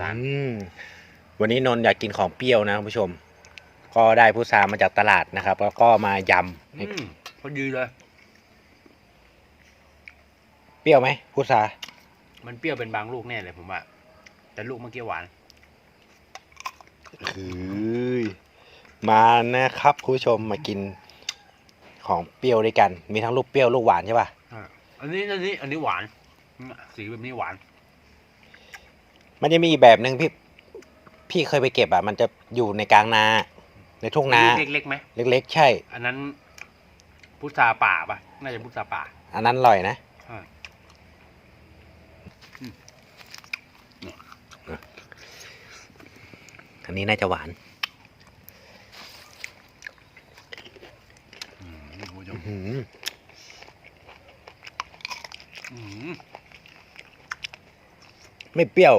ตาลอืมวันนี้นนท์อยากกินของเปรี้ยวนะคุณผู้ชม ก็ได้พุทรามาจากตลาดนะครับ แล้วก็มายำอืมพอดีเลย เปรี้ยวไหมพุทรามันเปรี้ยวเป็นบางลูกแน่เลยผมว่า แต่ลูกเมื่อกี้หวานคือมานะครับคุณผู้ชมมากินของเปรี้ยวด้วยกัน มีทั้งลูกเปรี้ยวลูกหวานใช่ป่ะอันนี้อันนี้ อันนี้หวานอืมสีแบบนี้หวาน มันจะมีอีกแบบหนึ่งพี่พี่เคยไปเก็บอะ มันจะอยู่ในกลางนา ในทุ่งนา เล็กๆไหมเล็ก ๆ ใช่ อันนั้นพุทราป่าปะน่าจะพุทราป่า อันนั้นอร่อยนะใช่อืมเนี่ยอันนี้น่าจะหวานอืมคุณผู้ชมอื้อหืออืมไม่เปรี้ยว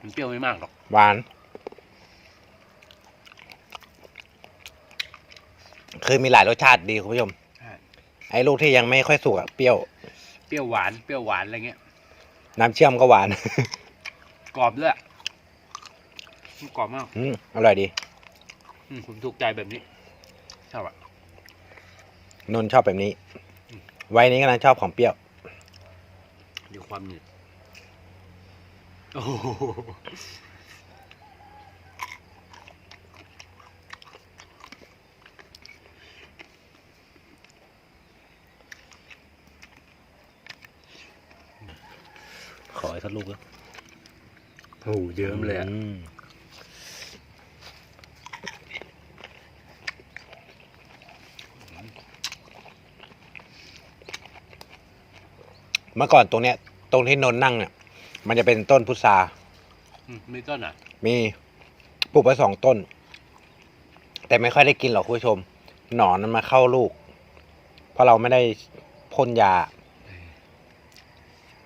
มันเปรี้ยวไม่มากหรอก หวาน คือมีหลายรสชาติดีคุณผู้ชม ใช่ ไอ้ลูกที่ยังไม่ค่อยสุกอะเปรี้ยว เปรี้ยวหวานเปรี้ยวหวานอะไรเงี้ยน้ำเชื่อมก็หวาน กรอบด้วยมันกรอบมากอืมอร่อยดี อืมผมถูกใจแบบนี้ชอบอะ นนท์ชอบแบบนี้วัยนี้กำลังชอบของเปรี้ยวเดี๋ยวความหนืด โอ้โหขออีกสักลูกโอ้โหเยิ้มเลยอะมเมื่อก่อนตรงเนี้ย ตรงที่นนท์นั่งเนี่ย มันจะเป็นต้นพุทราอืมมีต้นอะ มีปลูกไว้สองต้น แต่ไม่ค่อยได้กินหรอกคุณผู้ชม หนอนมันมาเข้าลูก เพราะเราไม่ได้พ่นยา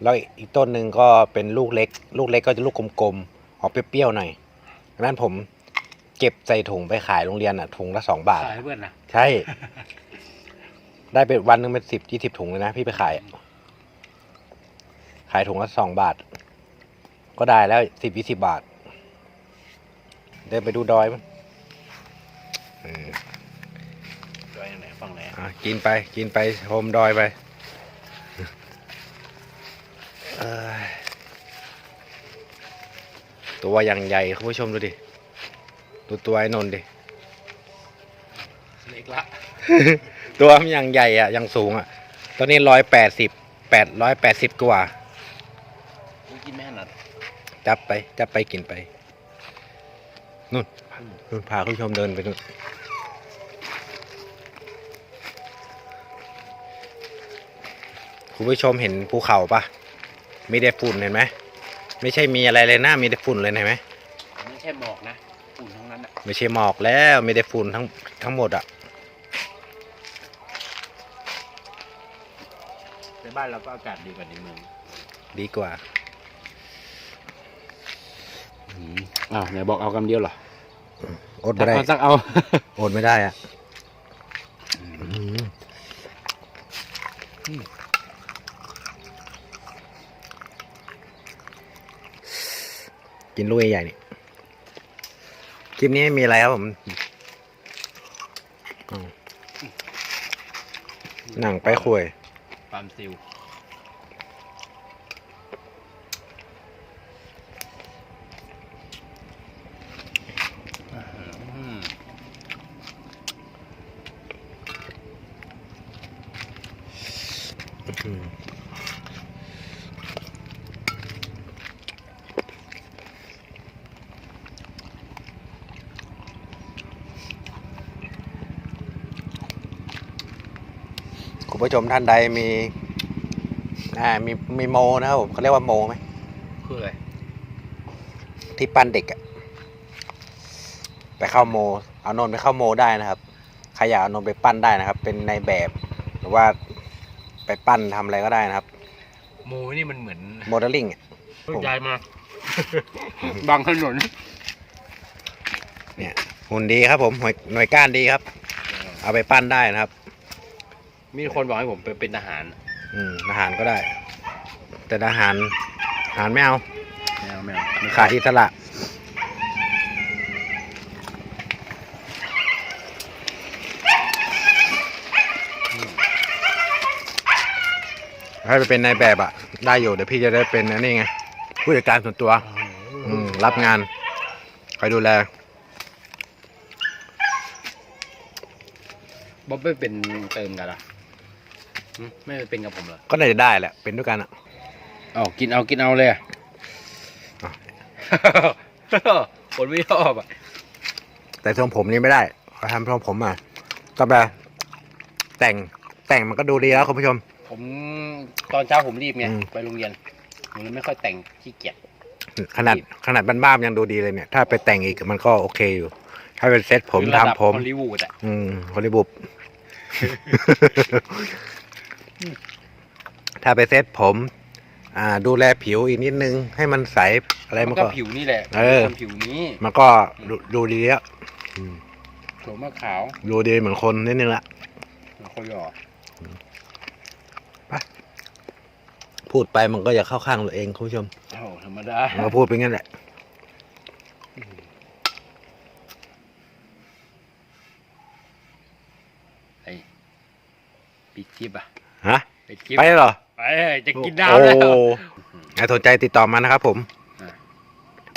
แล้วอีกต้นหนึ่งก็เป็นลูกเล็ก ลูกเล็กก็จะลูกกลมๆออกเปรี้ยวๆหน่อยดังนั้นผมเก็บใส่ถุงไปขายโรงเรียนอะถุงละสองบาท ขายให้เพื่อนนะใช่ ได้เป็นวันหนึ่งเป็นสิบยี่สิบถุงเลยนะ พี่ไปขาย ขายถุงละสองบาท ก็ได้แล้วสิบยี่สิบบาท เดินไปดูดอยมั้งเออดอยไหนฝั่งไหนอะกินไปกินไปโฮมดอยไปเอ้ยตัวอย่างใหญ่คุณผู้ชมดูดิ ดูตัวไอ้นนท์ดิเล็กละ ตัวมันอย่างใหญ่อะอย่างสูงอะตอนนี้ร้อยแปดสิบแปดร้อยแปดสิบกว่ากูกินไม่ถนัด จับไป จับไปกินไปนู่นนู่นพาคุณผู้ชมเดินไปนู่นคุณผู้ชมเห็นภูเขาปะมีแต่ฝุ่นเห็นไหมไม่ใช่มีอะไรเลยนะมีแต่ฝุ่นเลยเห็นไหมไม่ใช่หมอกนะอุ่นทั้งนั้นอะไม่ใช่หมอกแล้วมีแต่ฝุ่นทั้งทั้งหมดอะในบ้านเราก็อากาศดีกว่าในเมืองดีกว่า อ้าวไหนบอกเอากำเดียวเหรออดไม่ได้สักเอาอดไม่ได้อะกินลูกใหญ่ๆนี่ คลิปนี้ไม่มีอะไรครับผมอ้าวหนังไปคุยปาล์มซิลอืม คุณผู้ชมท่านใดมีอ่ามีมีโมนะครับผมเขาเรียกว่าโมไหมคืออะไรที่ปั้นเด็กอะไปเข้าโม เอานนท์ไปเข้าโมได้นะครับ ใครอยากเอานนท์ไปปั้นได้นะครับ เป็นในแบบหรือว่า ไปปั้นทำอะไรก็ได้นะครับหมูนี่มันเหมือนโมเดลลิ่งอะผมยายมา บางถนนเนี่ยหุ่นดีครับผมหน่วยหน่วยก้านดีครับ เอาไปปั้นได้นะครับ มีคนบอกให้ผมไปเป็นทหารอืมอาหารก็ได้ แต่อาหารหารไม่เอาแมวแมวไม่ขาดอิสระ ถ้าไปเป็นนายแบบอะได้อยู่เดี๋ยวพี่จะได้เป็นอันนี่ไงผู้จัดการส่วนตัว อืมรับงานคอยดูแล บ๊อบไม่เป็นเติมกันเหรอหึไม่เป็นกับผมเหรอก็น่าจะได้แหละเป็นด้วยกันอะ เอากินเอากินเอาเลยอะ อะ คนไม่ชอบอะแต่ทรงผมนี่ไม่ได้เขาทำทรงผมมาต้องแบบแต่งแต่งมันก็ดูดีแล้วคุณผู้ชม ผมตอนเช้าผมรีบไงอืม ไปโรงเรียนผมเลยไม่ค่อยแต่งขี้เกียจ ขนาดขนาดบ้านๆยังดูดีเลยเนี่ย ถ้าไปแต่งอีกมันก็โอเคอยู่ ถ้าเป็นเซ็ตผมคือระดับทำผม ฮอลลีวูดอะอืมฮอลลีวูดถ้าไปเซ็ตผม อ่า ดูแลผิวอีกนิดนึง ให้มันใสอะไรมัมันนก็ก็ ผิวนี่แหละเออ คนผิวนี้มันก็ดูดูดีแล้วอืมโฉมมะขาวดูดีเหมือนคนนิดนึงละแล้วคนหล่อ พูดไปมันก็อย่าเข้าข้างตัวเองคุณผู้ชมโอ้โหธรรมดามันก็พูดไปงั้นแหละไอ้ปิดคลิปอะฮะปิดคลิปไปเหรอไปจะกินน้ำแล้ว โอ้ใครสนใจติดต่อมานะครับผมอะ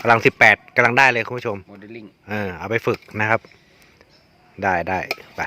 กำลังสิบแปดกำลังได้เลยคุณผู้ชม โมเดลลิ่ง เออเอาไปฝึกนะครับ ได้ได้ไป